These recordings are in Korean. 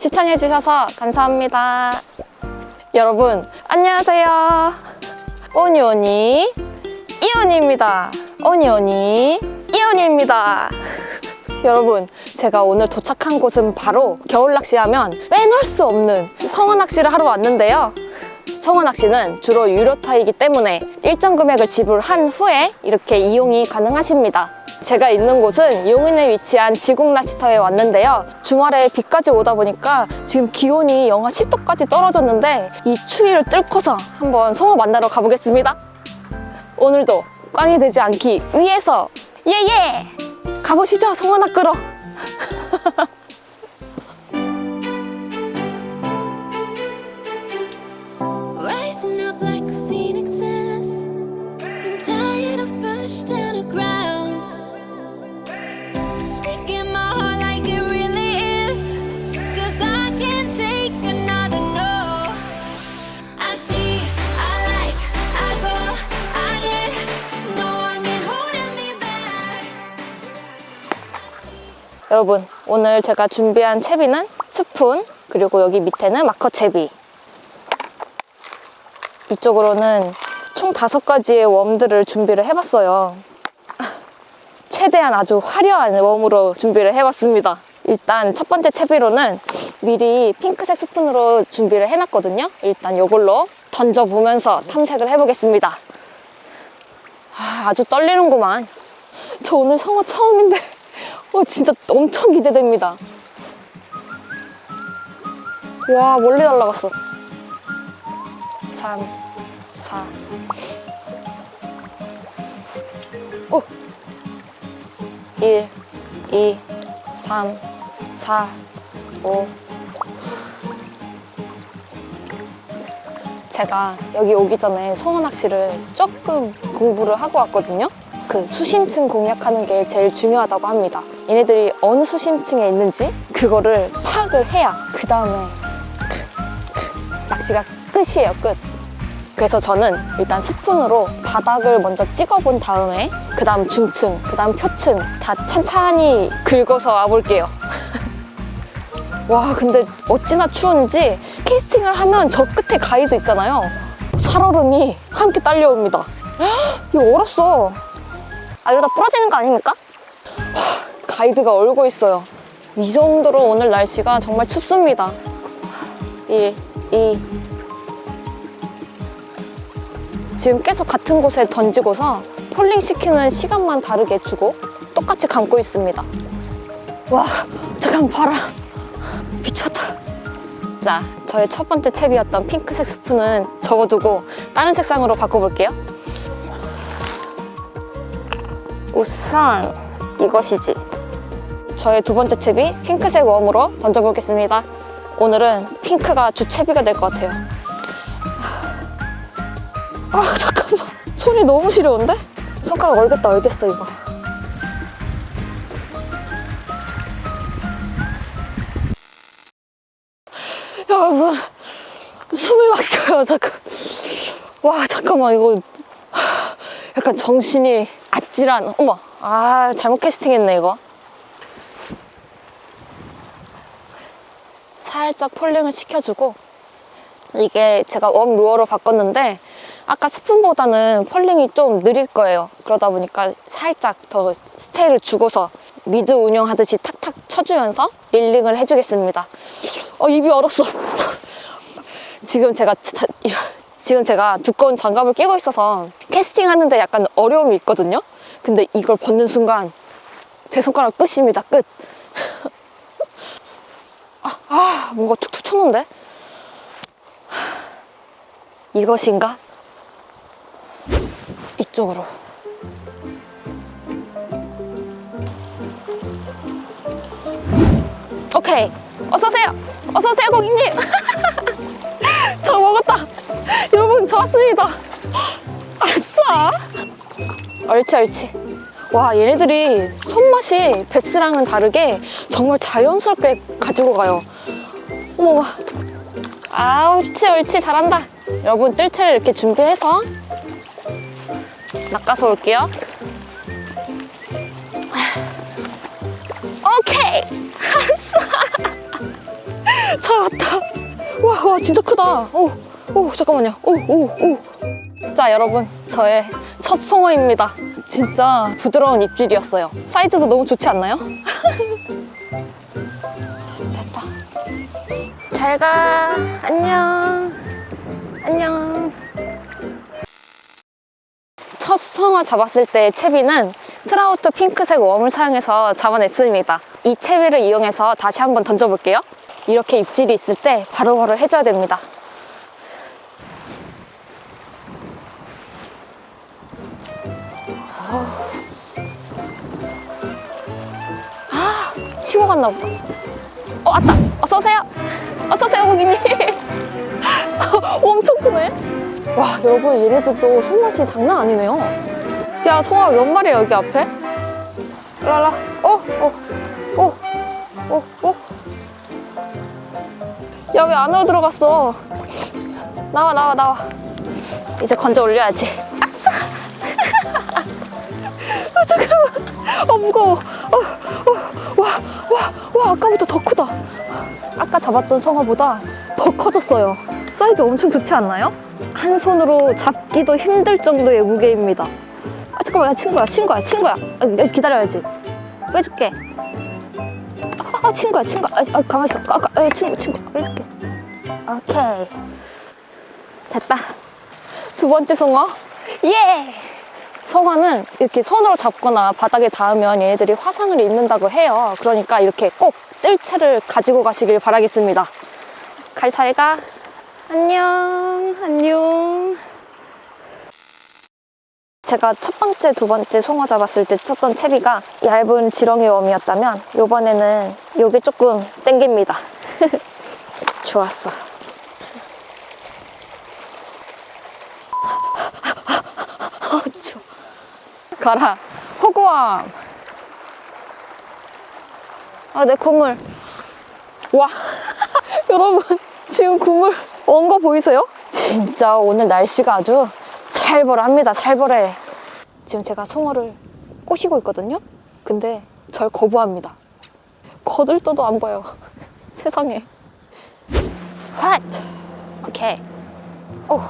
시청해주셔서 감사합니다. 여러분, 안녕하세요. 오니오니, 이온이입니다. 오니오니, 이온이입니다. 여러분, 제가 오늘 도착한 곳은 바로 겨울 낚시하면 빼놓을 수 없는 성어 낚시를 하러 왔는데요. 성어 낚시는 주로 유료타이기 때문에 일정 금액을 지불한 후에 이렇게 이용이 가능하십니다. 제가 있는 곳은 용인에 위치한 지곡 낚시터에 왔는데요. 주말에 비까지 오다 보니까 지금 기온이 영하 10도까지 떨어졌는데 이 추위를 뚫고서 한번 송어 만나러 가보겠습니다. 오늘도 꽝이 되지 않기 위해서 예예! 가보시죠, 송어 낚으러. 여러분, 오늘 제가 준비한 채비는 스푼, 그리고 여기 밑에는 마커 채비. 이쪽으로는 총 다섯 가지의 웜들을 준비를 해봤어요. 최대한 아주 화려한 웜으로 준비를 해봤습니다. 일단 첫 번째 채비로는 미리 핑크색 스푼으로 준비를 해놨거든요. 일단 이걸로 던져보면서 탐색을 해보겠습니다. 아, 아주 떨리는구만. 저 오늘 성어 처음인데 어, 진짜 엄청 기대됩니다. 와, 멀리 날아갔어. 3, 4. 오! 1, 2, 3, 4, 5. 제가 여기 오기 전에 송어 낚시를 조금 공부를 하고 왔거든요. 그 수심층 공략하는 게 제일 중요하다고 합니다. 얘네들이 어느 수심층에 있는지 그거를 파악을 해야 그 다음에 낚시가 끝이에요, 끝. 그래서 저는 일단 스푼으로 바닥을 먼저 찍어본 다음에 그 다음 중층, 그 다음 표층 다 찬찬히 긁어서 와볼게요. 와 근데 어찌나 추운지 캐스팅을 하면 저 끝에 가이드 있잖아요. 살얼음이 함께 딸려옵니다. 헉, 이거 얼었어. 아 이러다 부러지는 거 아닙니까? 와, 가이드가 얼고 있어요. 이 정도로 오늘 날씨가 정말 춥습니다. 1, 2. 지금 계속 같은 곳에 던지고서 폴링 시키는 시간만 다르게 주고 똑같이 감고 있습니다. 와, 잠깐 봐라. 미쳤다. 자, 저의 첫 번째 챕이었던 핑크색 스푼은 접어두고 다른 색상으로 바꿔볼게요. 우선 이것이지. 저의 두 번째 챕이 핑크색 웜으로 던져보겠습니다. 오늘은 핑크가 주 채비가 될 것 같아요. 아 잠깐만. 손이 너무 시려운데? 손가락 얼겠다 얼겠어 이거. 여러분 숨이 막혀요 잠깐. 와 잠깐만 이거. 약간 정신이 아찔한 어머. 아 잘못 캐스팅했네 이거 살짝 폴링을 시켜주고 이게 제가 웜 루어로 바꿨는데 아까 스푼보다는 펄링이 좀 느릴 거예요. 그러다 보니까 살짝 더 스테이를 주고서 미드 운영하듯이 탁탁 쳐주면서 릴링을 해주겠습니다. 어, 입이 얼었어. 지금 제가 자- 지금 제가 두꺼운 장갑을 끼고 있어서 캐스팅 하는데 약간 어려움이 있거든요. 근데 이걸 벗는 순간 제 손가락 끝입니다. 끝. 아, 아 뭔가 툭툭 쳤는데? 이것인가? 이쪽으로. 오케이. 어서오세요. 어서오세요, 고객님. 저 먹었다. 여러분, 저 왔습니다. 아싸. 옳지, 옳지. 와, 얘네들이 손맛이 베스랑은 다르게 정말 자연스럽게 가지고 가요. 어머, 아, 옳지, 옳지. 잘한다. 여러분, 뜰채를 이렇게 준비해서 낚아서 올게요. 오케이! 아싸! 살아갔다. 와, 와, 진짜 크다. 오, 오, 잠깐만요. 오, 오, 오. 자, 여러분. 저의 첫 송어입니다. 진짜 부드러운 입질이었어요. 사이즈도 너무 좋지 않나요? 됐다. 잘 가. 안녕. 안녕. 첫 송어 잡았을 때 채비는 트라우트 핑크색 웜을 사용해서 잡아냈습니다. 이 채비를 이용해서 다시 한번 던져볼게요. 이렇게 입질이 있을 때 바로바로 해줘야 됩니다. 아, 치고 갔나 보다. 어, 왔다. 어서오세요. 어서오세요, 고객님. 엄청 크네. 와, 여러분, 얘네들도 손맛이 장난 아니네요. 야, 송아 몇 마리야, 여기 앞에? 라라. 어, 어, 어, 어, 어. 야, 왜 안으로 들어갔어? 나와, 나와, 나와. 이제 건져 올려야지. 아싸! 아, 잠깐만. 어, 무거워. 어, 어, 와, 와, 와, 아까부터 더 크다. 아까 잡았던 송어보다 더 커졌어요. 사이즈 엄청 좋지 않나요? 한 손으로 잡기도 힘들 정도의 무게입니다. 아, 잠깐만, 야, 친구야, 친구야, 친구야. 아, 야, 기다려야지. 빼줄게. 아, 아, 친구야, 친구야. 아, 아 가만있어. 아, 아, 아, 친구, 친구. 빼줄게. 오케이. 됐다. 두 번째 송어. 예! 송어는 이렇게 손으로 잡거나 바닥에 닿으면 얘네들이 화상을 입는다고 해요. 그러니까 이렇게 꼭 뜰채를 가지고 가시길 바라겠습니다. 갈 잘 가. 안녕, 안녕. 제가 첫 번째, 두 번째 송어 잡았을 때 썼던 채비가 얇은 지렁이 웜이었다면 이번에는 이게 조금 땡깁니다. 좋았어. 아, 추워. 가라. 호구암. 아, 내 콧물. 와. 여러분, 지금 국물 온 거 보이세요? 진짜 오늘 날씨가 아주 살벌합니다, 살벌해. 지금 제가 송어를 꼬시고 있거든요? 근데 절 거부합니다. 거들떠도 안 보여. 세상에. 핫! 오케이. 오.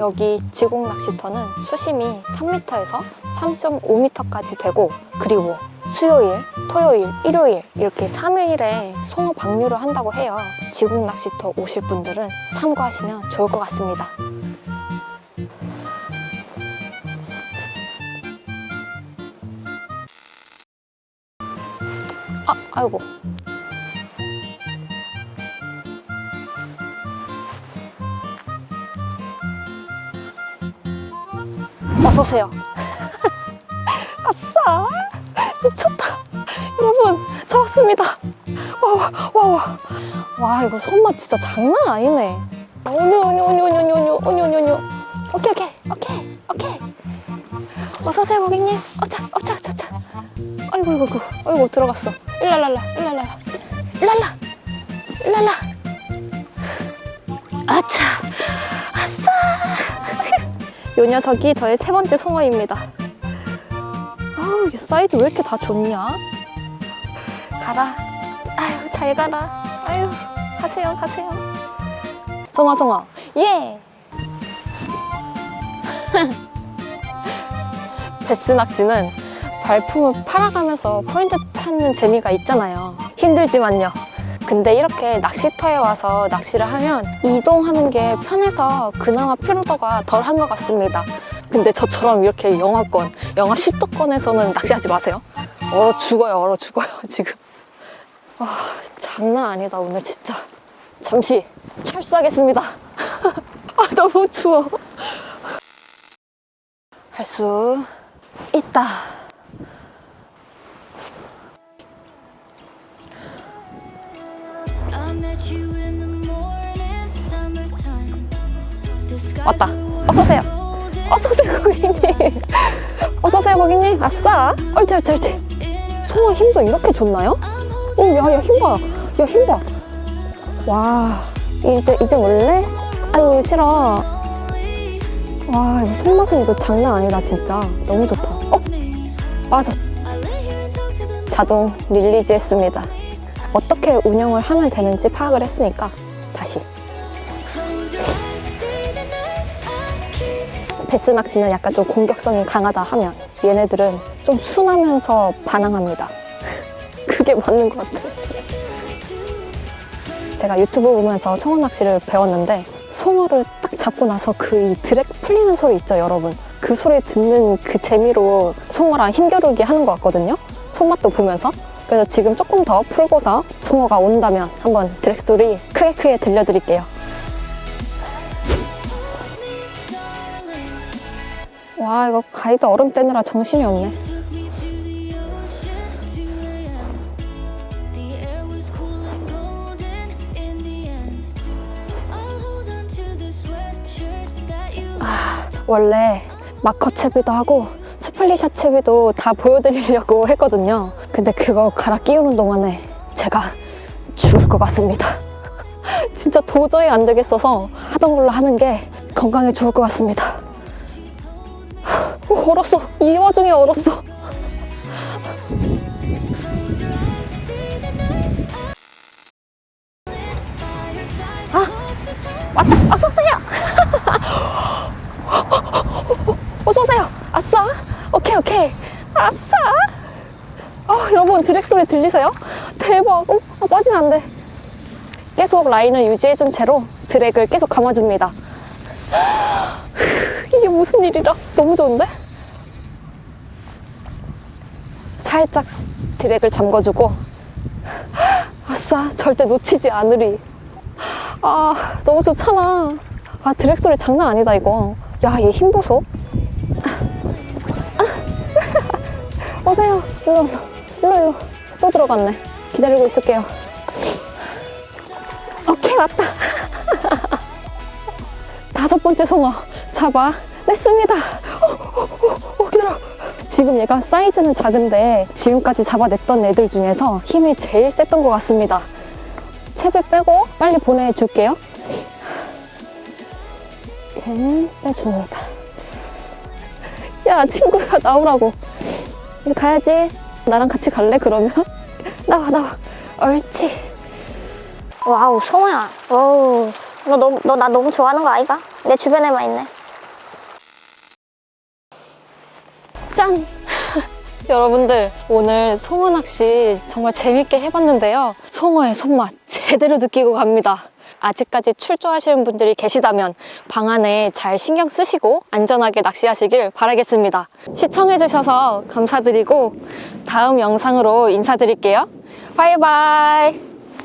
여기 지공 낚시터는 수심이 3m에서 3.5m까지 되고 그리고 수요일, 토요일, 일요일 이렇게 3일에 송어 방류를 한다고 해요. 지공 낚시터 오실 분들은 참고하시면 좋을 것 같습니다. 아, 아이고. 어서 오세요. 아싸! 미쳤다. 여러분, 잡았습니다. 와, 와, 와. 와, 이거 손맛 진짜 장난 아니네. 오뇨, 오뇨, 오뇨, 오뇨, 오뇨, 오뇨, 오뇨. 오케이, 오케이, 오케이, 오케이. 어서 오세요, 고객님. 어차, 어차, 어차, 어차. 아이고, 아이고, 아이고, 들어갔어. 일랄랄라, 일랄랄라. 일랄라, 일랄라. 아차. 요 녀석이 저의 세 번째 송어입니다. 아우, 이 사이즈 왜 이렇게 다 좋냐? 가라. 아유, 잘 가라. 아유, 가세요, 가세요. 송어, 송어. 예! 베스 낚시는 발품을 팔아가면서 포인트 찾는 재미가 있잖아요. 힘들지만요. 근데 이렇게 낚시터에 와서 낚시를 하면 이동하는 게 편해서 그나마 피로도가 덜한 것 같습니다. 근데 저처럼 이렇게 영하권, 영하 10도권에서는 낚시하지 마세요. 얼어 죽어요, 얼어 죽어요, 지금. 와, 장난 아니다, 오늘 진짜. 잠시 철수하겠습니다. 아, 너무 추워. 할 수 있다. 왔다. 어서오세요. 어서오세요, 고객님. 어서오세요, 고객님. 아싸. 옳지, 옳지, 옳지. 송어 힘도 이렇게 좋나요? 오, 야, 야, 힘 봐. 야, 힘 봐. 와, 이제, 이제 원래? 아유, 싫어. 와, 이거 손맛은 이거 장난 아니다, 진짜. 너무 좋다. 어. 맞아. 자동 릴리즈 했습니다. 어떻게 운영을 하면 되는지 파악을 했으니까 베스 낚시는 약간 좀 공격성이 강하다 하면 얘네들은 좀 순하면서 반항합니다. 그게 맞는 것 같아요. 제가 유튜브 보면서 청어 낚시를 배웠는데 송어를 딱 잡고 나서 그 이 드랙 풀리는 소리 있죠, 여러분. 그 소리 듣는 그 재미로 송어랑 힘겨루기 하는 것 같거든요. 손맛도 보면서. 그래서 지금 조금 더 풀고서 송어가 온다면 한번 드랙 소리 크게 크게 들려드릴게요. 와, 이거 가이드 얼음 떼느라 정신이 없네. took me to the ocean, 2 a.m. The air was cool and golden in the end. I'll hold on to the sweatshirt that you 아, 원래 마커 채비도 하고 스플리샷 채비도 다 보여드리려고 했거든요. 근데 그거 갈아 끼우는 동안에 제가 죽을 것 같습니다. 진짜 도저히 안 되겠어서 하던 걸로 하는 게 건강에 좋을 것 같습니다. 어, 얼었어. 이 와중에 얼었어. close your eyes, stay the night. By your side, Ah. watch the time. 왔다. 어서 오세요. 어서 오세요. 아싸. 오케이, 오케이. 아싸. 아, 여러분, 드랙 소리 들리세요? 대박. 어, 아, 빠지면 안 돼. 계속 라인을 유지해준 채로 드랙을 계속 감아줍니다. 이게 무슨 일이라. 너무 좋은데? 살짝 드랙을 잠궈주고. 아싸, 절대 놓치지 않으리. 아, 너무 좋잖아. 아, 드랙 소리 장난 아니다, 이거. 야, 얘 힘 보소. 아. 오세요. 일로, 일로. 일로, 일로. 또 들어갔네. 기다리고 있을게요. 오케이, 왔다. 다섯 번째 송어 잡아 냈습니다. 어, 어, 기다려. 지금 얘가 사이즈는 작은데 지금까지 잡아냈던 애들 중에서 힘이 제일 셌던 것 같습니다. 채비 빼고 빨리 보내줄게요. 이렇게 빼줍니다. 야, 친구야, 나오라고. 이제 가야지. 나랑 같이 갈래, 그러면? 나와, 나와. 옳지. 와우, 송호야. 어우, 너, 너무, 너나 너무 좋아하는 거 아이가? 내 주변에만 있네. 짠! 여러분들, 오늘 송어 낚시 정말 재밌게 해봤는데요. 송어의 손맛 제대로 느끼고 갑니다. 아직까지 출조하시는 분들이 계시다면 방 안에 잘 신경 쓰시고 안전하게 낚시하시길 바라겠습니다. 시청해주셔서 감사드리고 다음 영상으로 인사드릴게요. 바이바이!